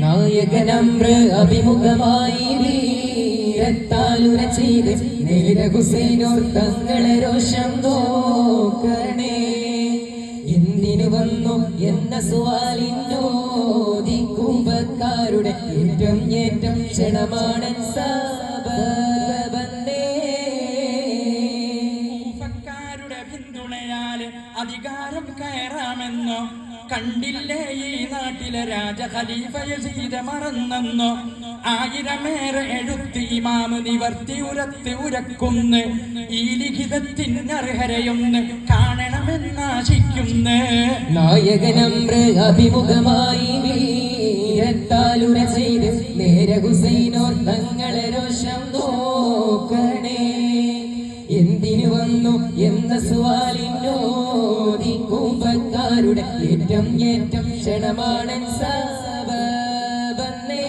നായകനമ്ര അഭിമുഖമായി വീരത്താലുര ചെയ്ത് നേര ഹുസൈനോർ തങ്ങളെ രോഷം തോക്കണേ എന്തിനു വന്നു എന്ന സുവാലിനോദി കുംഭക്കാരുടെ ഏറ്റം ഏറ്റം ക്ഷണമാണ് പിന്തുണയാൽ അധികാരം കയറാമെന്നോ കണ്ടില്ലേ ഈ നാട്ടിലെ രാജഖലീഫയെ ചെയ്ത മറന്നെന്നോ? ആയിരമേറെ എഴുത്തി ഇമാമ് നിവർത്തി ഉരത്തി ഉരക്കുന്ന് ഈ ലിഖിതത്തിനർഹരയൊന്ന് കാണണമെന്നാശിക്കുന്ന്. നായകനമ്ര അഭിമുഖമായി വീരത്താലുര ചെയ്ത് നേര ഹുസൈനോർ തങ്ങളെ രോഷം നോക്കണേ. എന്തിനു വന്നു? എന്ന സുവാലിനോദി കുംഭക്കാരുടെ ഏറ്റം ഏറ്റം ക്ഷണമാണ് സബന്നേ